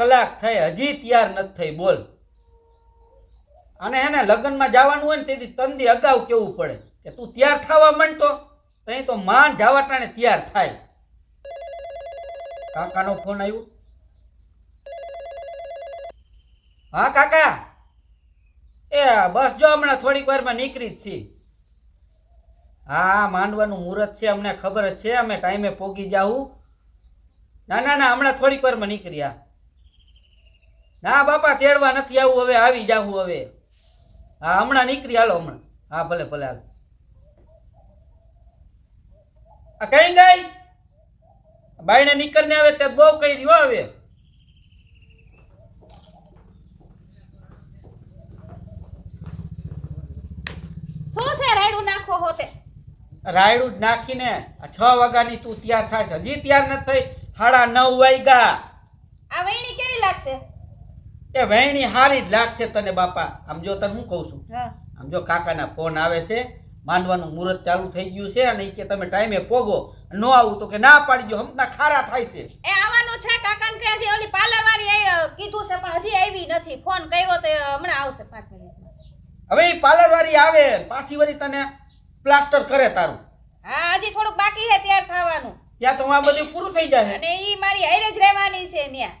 કલાક થઈ, હજી તૈયાર નથી થઈ, બોલ. અને એને લગ્નમાં જવાનું હોય ને તેથી તંદી અગાઉ કેવું પડે? કે તું તૈયાર થવા માંડતો, તઈ તો માન જાવા ટાણે તૈયાર થાય. કાકાનો ફોન આવ્યો. હા, કાકા. એ, બસ જો હમણાં થોડીક વારમાં નીકળી જ છીએ હા, માંડવાનું મુહૂર્ત છે, અમને ખબર જ છે, અમે ટાઈમે પોગી જાવું ના ના ના, હમણાં થોડીક વારમાં નીકળ્યા. ના બાપા તેડવા નથી આવું હવે આવી જાવું હવે. હા હમણાં નીકળી હાલો હમણાં. હા ભલે ભલે હાલ. આ કઈ ગઈ? બાઈને નીકળને આવે તે બહુ કઈ રહ્યો હવે. શું છે રાયડું નાખો હોતે રાયડું જ નાખીને છ વાગ્યાની તું તૈયાર થાય હજી તૈયાર નથી થઈ. સાડા નવ વાગ્યા. આ વૈણી કેવી લાગશે? એ વહેણી હારી જ લાગશે તને બાપા. આમ જો તને હું કહું છું? આમ જો કાકાના ફોન આવે છે માંડવાનું મુહૂર્ત ચાલુ થઈ ગયું છે અને કે તમે ટાઈમે પોગો. ન આવું તો કે ના પાડી દો હમના ખારા થાય છે. એ આવવાનું છે કાકાને હજી ઓલી પાર્લર વાળી કીધું છે પણ હજી આવી નથી. ફોન કર્યો તો હમણાં આવશે પાંચ મિનિટમાં. હવે એ પાર્લર આવે પાછી વળી તને પ્લાસ્ટર કરે તારું. હા હજી થોડુંક બાકી છે તૈયાર થવાનું. ત્યાં તો આ બધું પૂરું થઈ જાય. અને એ મારી હારે જ રહેવાની છે ત્યાં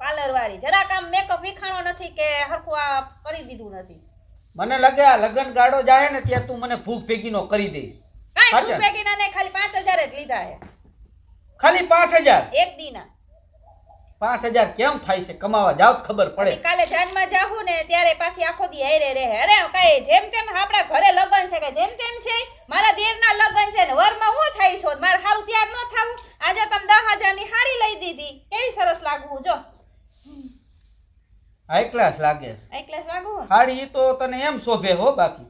પાર્લર વાળી જરાક આમ મેકઅપ વિખાણો નથી કે હરખું આ કરી દીધું નથી. મને લાગે આ લગન ગાડો જાય ને ત્યાં તું મને ભૂખ ભેગીનો કરી દઈશ કાઈ. ભૂખ ભેગીના નહીં ખાલી પાંચ હજાર જ લીધા છે. ખાલી પાંચ હજાર? એક દીના. પાંચ હજાર કેમ થાય છે? કમાવા જાવ ખબર પડે. કાલે જાનમાં જાહું ને ત્યારે પાછી આખો દી હેરે રે અરે કાઈ જેમ તેમ આપણા ઘરે લગન છે કે જેમ તેમ છે મારા દેરના લગન છે ને વરમાં હું થાય છો મારે સારું તૈયાર ન થાવું આજે તમે દસ હજારની સાડી લઈ દીધી કેવી સરસ લાગવું જો હાઈ ક્લાસ લાગે હાઈ ક્લાસ લાગવું હાડી તો તને એમ શોભે હો બાકી.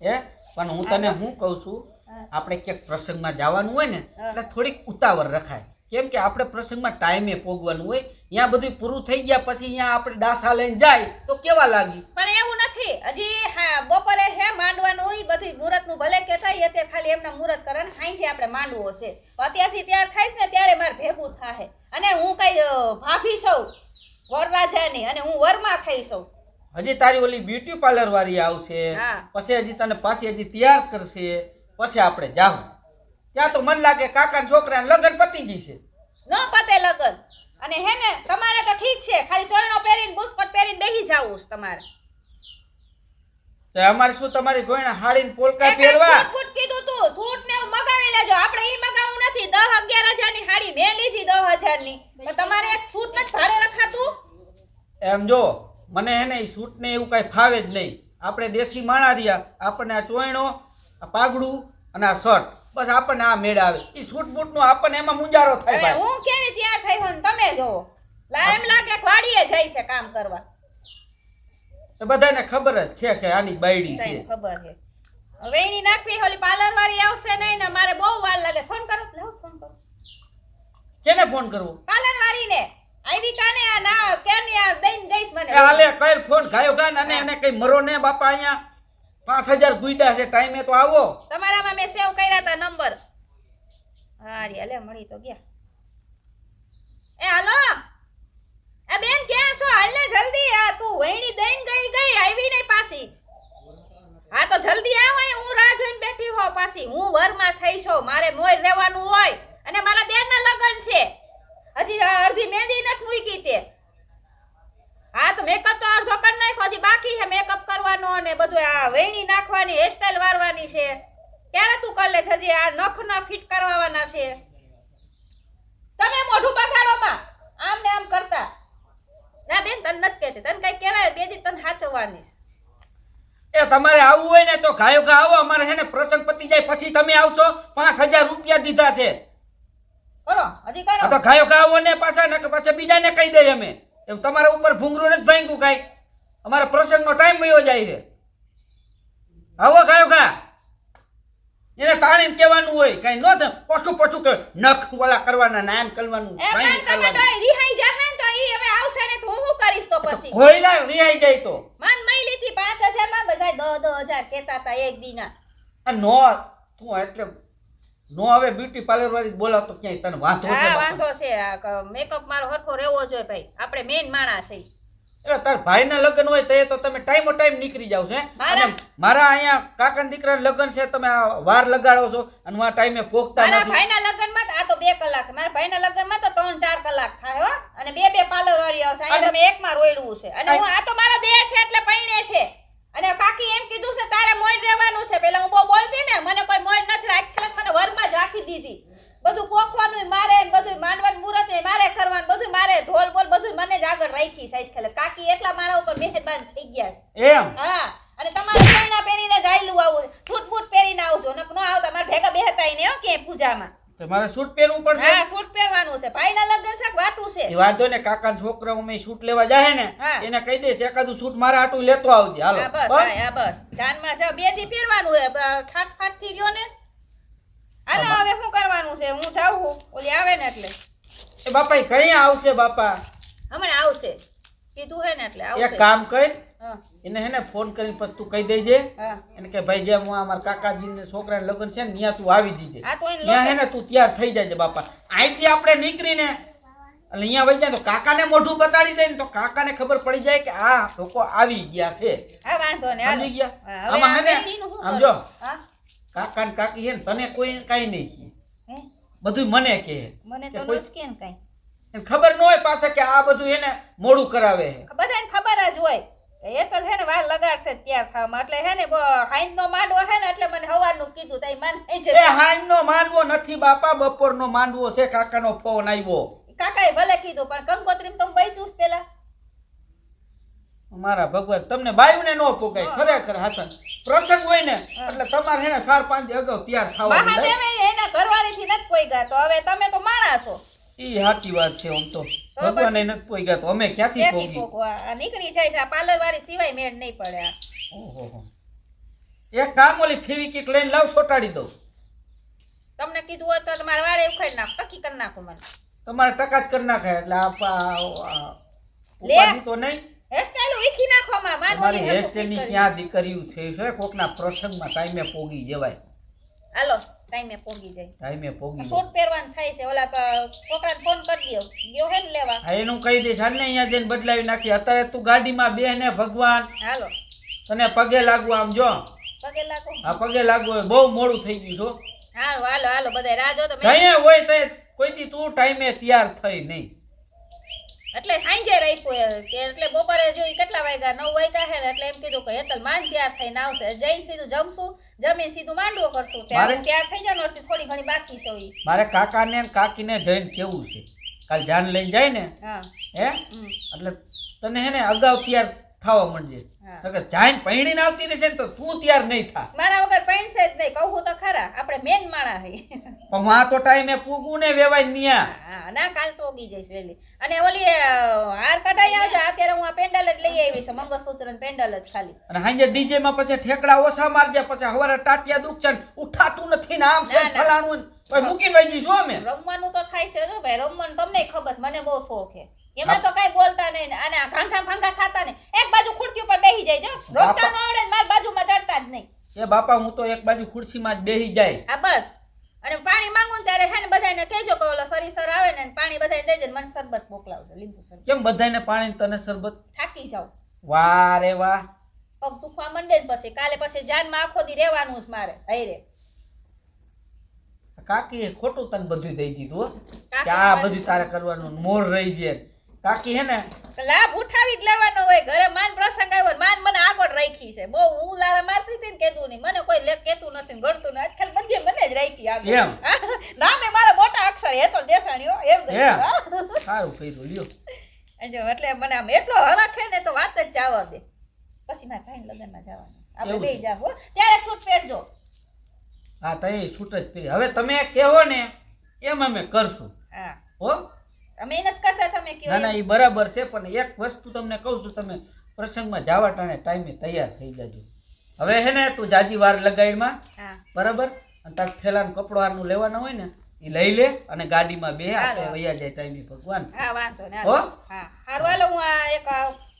એ પણ હું તને હું. કહું છું આપણે ક્યાંક પ્રસંગમાં જવાનું હોય ને એટલે થોડીક ઉતાવળ રખાય. કેમ કે આપણે પ્રસંગમાં ટાઈમે પોગવાનું હોય ત્યાં બધું પૂરું થઈ ગયા પછી અહીંયા આપણે ડાસા લઈને જાય તો કેવા લાગી? પણ એવું નથી. હજી હા બપોરે હે માંડવાનું હોય બધું મુહૂર્તનું ભલે કે થાય અત્યારે ખાલી એમના મુહૂર્ત કરે ને હાંજે આપણે માંડવો છે. અત્યારથી ત્યાર થાય ને ત્યારે મારે ભેગું થાય અને હું કઈ ભાભી સૌ વરરાજાની અને હું વરમાં ખાઈ સૌ. હજી તારી ઓલી બ્યુટી પાર્લર વાળી આવશે હા. પછી હજી તને પાછી હજી તૈયાર કરશે પછી આપણે જાવું ત્યાં તો મન લાગે કાકા છોકરા લગ્ન પતી જશે ન પતે લગન. અને હે ને તમારે તો ઠીક છે ખાલી ચોરણો પહેરીને બુસ્કટ પહેરીને બેહી જાવું છે તમારે. તો અમારે શું તમારી જોઈને હાડીને પોલકા એક પહેરવા? સૂટ કીધું તું સૂટ ને એવું મગાવી લેજો. આપણે ઈ મગાવવું નથી. દસ અગિયારની હાડી મેં લીધી દસ હજારની તો તમારે એક સૂટ નથી ભાડે રખાતું? એમ જો મને હે ને એ સૂટ એવું કાંઈ ફાવે જ નહીં. આપણે દેશી માણા રહ્યા આપણને આ ચોયણો આ પાઘડું અને આ શર્ટ બસ આપણને આ મેળ આવે. એ સૂટ બૂટ નો આપણને એમાં મુંજારો થાય ભાઈ. હું કેવી તૈયાર થઈ હોય તમે જો. એમ લાગે કે વાડીએ જાય છે કામ કરવા. તો બધાને ખબર જ છે કે આની બાયડી છે. ખબર છે. હવે એની નાખવી ઓલી પાર્લર વાળી આવશે નહીં ને મારે બહુ વાર લાગે. ફોન કરો ફોન કરો. કેને ફોન કરવો? પાર્લર વાળી ને આવી કાને આ ના કેની આ દઈને ગઈસ મને? હાલે કઈ ફોન ગાયો ગાન અને એને કઈ મરો ને બાપા અહીંયા? પાંચ હજાર ગુઈડા છે ટાઈમે તો આવો. તમારામાં મેં સેવ કર્યા હતા નંબર. હા રે મળી તો ગયા. એ હાલો. એ બેન ક્યાં છો? હાલ ને જલ્દી. આ તું વહેણી દઈને ગઈ ગઈ આવી નહીં પાછી. હા તો જલ્દી આવ અહીં હું રાહ જોઈને બેઠી હો પાછી. હું વરમાં થઈ છું. મારે મોર રહેવાનું હોય. અને મારા દેરના લગ્ન છે. હજી અડધી મહેંદી નથી મૂકી તે હા, તો મેકઅપ તો અડધો કરી નાખ્યો, હજી બાકી છે મેકઅપ કરવાનો અને બધું આ વેણી નાખવાની હેરસ્ટાઈલ વારવાની છે. ક્યારે તું કરી છે હજી? આ નખ ના ફિટ કરવાના છે. તમે મોઢું બગાડો આમ ને આમ કરતા. ના બેન, તને નથી કહેતી. તને કઈ કહેવાય? બે દી તને સાચવવાની એ તમારે આવવું હોય ને તો ગાયો આવો અમારે છે ને પ્રસંગ પતી જાય, પછી તમે આવશો. પાંચ હજાર રૂપિયા દીધા છે. કરો હજી કરો. તો ગાયો ગા ને પાછા ને પાછા બીજાને કહી દઈએ અમે એમ તમારા ઉપર ભૂંગરું નથી ભાંગ્યું કાંઈ. અમારા પ્રસંગનો ટાઈમ વયો જાય છે. આવો ગાયો ગા. એને તાણીને કહેવાનું હોય કઈ ન થાય. પછું પછું કે નખ ઓલા કરવાના નામ કરવાનું એ પણ તમે ડોય રિહાઈ જાહે તો ઈ હવે આવશે ને તો હું કરીશ તો પછી? કોઈના રિહાઈ જાય તો. માનથી પાંચ હજારમાં બધા દસ દસ હજાર કેતા હતા એક દીના. આ નો તું એટલે નો હવે બ્યુટી પાર્લર વાળી બોલાવતો ક્યાંય તને વાંધો છે હા વાંધો છે. મેકઅપ મારો હરખો રહેવો જોઈએ ભાઈ. આપણે મેન માણસ છે એટલે તાર ભાઈના લગ્ન હોય તો એ તો તમે ટાઈમો ટાઈમ નીકળી જાવ છે મારા- મારા અહીંયા કાકા દીકરા લગ્ન છે તમે આ વાર લગાડો છો અને આ ટાઈમે પોખતા મારા નથી. ભાઈના લગ્નમાં માં આ તો બે કલાક. મારા ભાઈના લગ્નમાં તો ત્રણ ચાર કલાક થાય હો. અને બે બે પાર્લર વાળી આવશે. અહીંયા તમે એક માં રોયડવું છે. અને હું આ તો મારો દેશ છે એટલે પૈણે છે અને કાકી એમ કીધું છે તારે મોય રહેવાનું છે પેલા હું બહુ બોલતી ને મને કોઈ મોય નથી રાખી મને વરમાં જ રાખી દીધી બધું પોખવાનું મારે ને બધું માંડવાનું મુહૂર્ત ય મારે કરવાનું બધું મારે ઢોલ બોલ બધું મને જ આગળ રાખી સાઈઝ કાકી એટલા મારા ઉપર મહેરબાન થઈ ગયા છે. એમ? હા અને તમારે કઈના પહેરીને ગાયલું આવું સૂટ બૂટ પહેરીને આવજો. નક નો આવતા મારે ભેગા બેહતાય ને કે પૂજામાં. તમારે સૂટ પહેરવું પડશે? હા સૂટ પહેરવાનું છે. ભાઈના લગ્ન છે વાતું છે. એ વાંધો ને કાકા છોકરા ઉમે સૂટ લેવા જાય ને એને કહી દઈશ એકાદું સૂટ મારા આટું લેતો આવજે. હાલો. બસ? હા બસ. જાનમાં જાવ બે દી પહેરવાનું હે બ- ઠાટ ફાટથી ગયો ને? હાલો હવે શું કરવાનું છે? હું જાઉં ઓલી આવે ને એટલે. એ બાપા કઈ આવશે બાપા. કીધું હે ને એટલે એક કામ કર એને હે ને ફોન કરીને પછી તું કહી દેજે. એને કે ભાઈ જે હું અમાર કાકાજી ને છોકરાને લગ્ન છે ને ત્યાં તું આવી દીજે ત્યાં હે ને તું તૈયાર થઈ જાય બાપા. અહીંથી આપણે નીકળીને એટલે અહીંયા વહી જાય તો કાકાને મોઢું બતાડી દે ને તો કાકાને ખબર પડી જાય કે આ લોકો આવી ગયા છે. હા વાંધો ને આવી ગયા? આમાં હે ને આ બેનીનું શું આમ જો. કરું? હા? કાકા ને કાકી હે ને તને કોઈ કઈ નહીં કે? બધું મને કે મને તો ન જ કે ને કાંઈ. ખબર ન હોય પાછા કે આ બધું એને મોડું કરાવે છે. બધાને ખબર જ હોય. એ તો છે ને વાર લગાડશે તૈયાર થવામાં. એટલે હે ને હાઈન નો માંડવો હે ને એટલે મને હવારનું કીધું તઈ માન થઈ એ હાઈન નો માંડવો નથી બાપા બપોરનો માંડવો છે. કાકાનો ફોન આવ્યો. કાકાએ ભલે કીધું પણ કંકોત્રીમ તો બૈચું જ પેલા મારા ભગવાન તમને બાયુને ન પોકાય. હા. ખરેખર હાસન. પ્રસંગ હોય ને એટલે તમારે હે ને ચાર પાંચ અગાઉ તૈયાર થવા મહાદેવે એના ઘરવાળીથી નથી પોઈગા તો હવે તમે તો માણસો ઈ હાચી વાત છે આમ તો. ભગવાન એને પછી? ગયા તો. અમે ક્યાંથી પોગી? આ નીકળી જાય છે. આ પાર્લર વાળી સિવાય મેળ નહીં પડે આ. ઓહોહો. એક કામ ઓલી ફેવિકિક લઈને લાવ છોટાડી દઉં. તમને કીધું હોત તો તમારે વાળે ઉખાડી નાખ. ટકી કરી નાખો મને. તમારે ટકા જ કરી નાખે એટલે આ લે. તો નહીં. હેરસ્ટાઈલ વીખી નાખવામાં માં મારી હેરસ્ટાઈલની. ક્યાં દીકરીયું થઈ છે કોકના પ્રસંગમાં ટાઈમે પોગી જવાય. હાલો. ટાઈમે પોગી જાય. ટાઈમે પોગી શોર્ટ પહેરવાનું થાય છે. ઓલા છોકરાને ફોન કરી દો ગયો હે ને લેવા. હા એનું કહી દઈશ હાલ ને અહીંયા જઈને બદલાવી નાખી. અત્યારે તું ગાડીમાં બે ને ભગવાન. હાલો. તને પગે લાગુ આમ જો. પગે લાગુ હા પગે લાગુ બહુ મોડું થઈ ગયું છો હાલો હાલો હાલો બધા રાહ જો તો મેં હોય તો કોઈ દી તું ટાઈમે તૈયાર થઈ નહીં. એટલે સાંજે રાખ્યું એટલે બપોરે જોઈ કેટલા વાગ્યા? નવ વાગ્યા હે એટલે એમ કીધું કે હેતલ માન તૈયાર થઈને આવશે. જઈને સીધું જમશું. જમીન સીધું માંડવો કરશું ત્યારે હું તૈયાર થઈ જાય ને થોડી ઘણી બાકી છે. મારે કાકાને ને કાકીને જઈને કેવું છે? કાલ જાન લઈને જાય ને હે. એટલે તને હે ને અગાઉ તૈયાર થવા માંડજે. હા. જાઈન પૈણી પૈણીને આવતી રહેશે ને તો તું તૈયાર નહીં થા. મારા વગર પહેણશે જ નહીં કહું તો ખરા આપણે મેન માણા હઈ પણ માં તો ટાઈમે પૂગું ને વેવાય ન્યા. હા ના કાલ તો ઉગી જઈશ વહેલી અને ઓલી હાર કઢાઈ આવજો અત્યારે હું આ પેન્ડલ જ લઈ આવી છું મંગળસૂત્ર ને પેન્ડલ જ ખાલી. અને હાંજે ડીજે માં પછી ઠેકડા ઓછા મારજે પછી હવારે ટાટિયા દુખ છે ઉઠાતું નથી ને આમ છે. ફલાણું ભાઈ મૂકી વઈ જઈશું અમે. રમવાનું તો થાય છે જો ભાઈ રમવાનું તમને ખબર મને બહુ શોખ છે. એમાં તો કઈ બોલતા નહીં ને અને આ ઘાંઠા ફાંગા થતા ને એક બાજુ ખુરશી ઉપર બેસી જાય જો. રોકતા ન આવડે મારી બાજુમાં ચડતા જ નહીં. એ બાપા હું તો એક બાજુ ખુરશીમાં જ બેસી જાય. આ બસ. ત્યારે છે ને બધાને કહેજો કે ઓલો સરીસર આવે ને પાણી બધાને દેજે ને મને શરબત મોકલાવજો લીંબુ શરબત. કેમ બધાને પાણી તને શરબત? થાકી જાવ વાહ રે વાહ. પગ દુખવા માંડે ને પછી કાલે પછી જાનમાં આખો દી રહેવાનું જ મારે હૈરે કાકી ખોટું તને બધું દઈ દીધું કે આ બધું તારે કરવાનું મોર રહી જાય કાકી હે ને? લાભ ઉઠાવી જ લેવાનો હોય. ઘરે માન પ્રસંગ આવ્યો માન મને આગળ રાખી છે. બહુ હું લારા મારતી હતી ને કેતું નહીં મને કોઈ લે કેતું નથી ગણતું નથી. આજકાલ બધે મને જ રાખી આગળ. એમ? નામે મારા મોટા અક્ષર હેતલ દેસાણી હો એમ? સારું કર્યું લ્યો. એટલે મને આમ એટલો હરખે ને તો વાત જ જવા દે. પછી મારા ભાઈ લગ્નમાં જવાનું. આપણે બે જાવ હો. ત્યારે સૂટ પહેરજો. હા તઈ છૂટ જ પહેરી. હવે તમે કહેવો ને એમ અમે કરશું. હા. હો? મહેનત કરતા તમે કયો ના ના એ બરાબર છે પણ એક વસ્તુ તમને કહું છું તમે પ્રસંગમાં જવા ટાણે ટાઈમે તૈયાર થઈ જજો. હવે હે ને તું જાજી વાર લગાડીમાં બરાબર? અને તાર ઠેલાનું કપડું આનું લેવાના હોય ને એ લઈ લે અને ગાડીમાં બે આપણે વૈયા જાય ટાઈમે ભગવાન. હા વાંધો ને હો? હા. હારું હાલો હું આ એક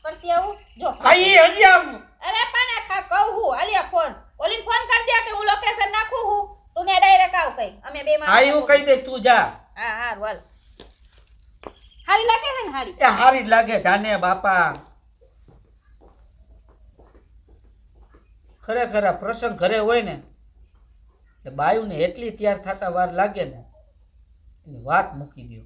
કરતી આવું. જો. આઈ હજી આમ અરે પણ ખા કહું હું આલિયા ફોન ઓલી ફોન કરી દે કે હું લોકેશન નાખું હું. તું ને ડાયરેક્ટ આવ કઈ અમે બે હા હું કહી દે તું જા. હા હા વાલ હારી લાગે છે ને હારી? એ હારી જ લાગે, જાને બાપા. ખરેખર આ પ્રસંગ ઘરે હોય ને, એ બાયુને એટલી તૈયાર થતા વાર લાગે ને, એની વાત મૂકી દો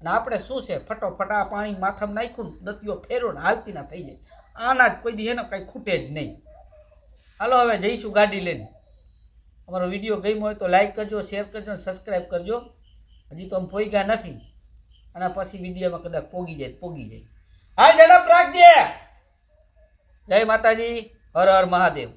અને આપણે શું છે, ફટોફટ આ પાણી માથામાં નાખ્યું દતિયો ફેરો ને હાલતી ના થઈ જાય. આના જ કોઈ દી એને કાંઈ ખૂટે જ નહીં. હાલો, હવે જઈશું ગાડી લઈને. અમારો વીડિયો ગમ્યો હોય તો લાઈક કરજો શેર કરજો અને સબસ્ક્રાઈબ કરજો. હજી તો આમ પોઈગા નથી. અને પછી વિદ્યામાં કદાચ પોગી જાય પોગી જાય. હા ઝડપ રાખજે. જય માતાજી, હર હર મહાદેવ.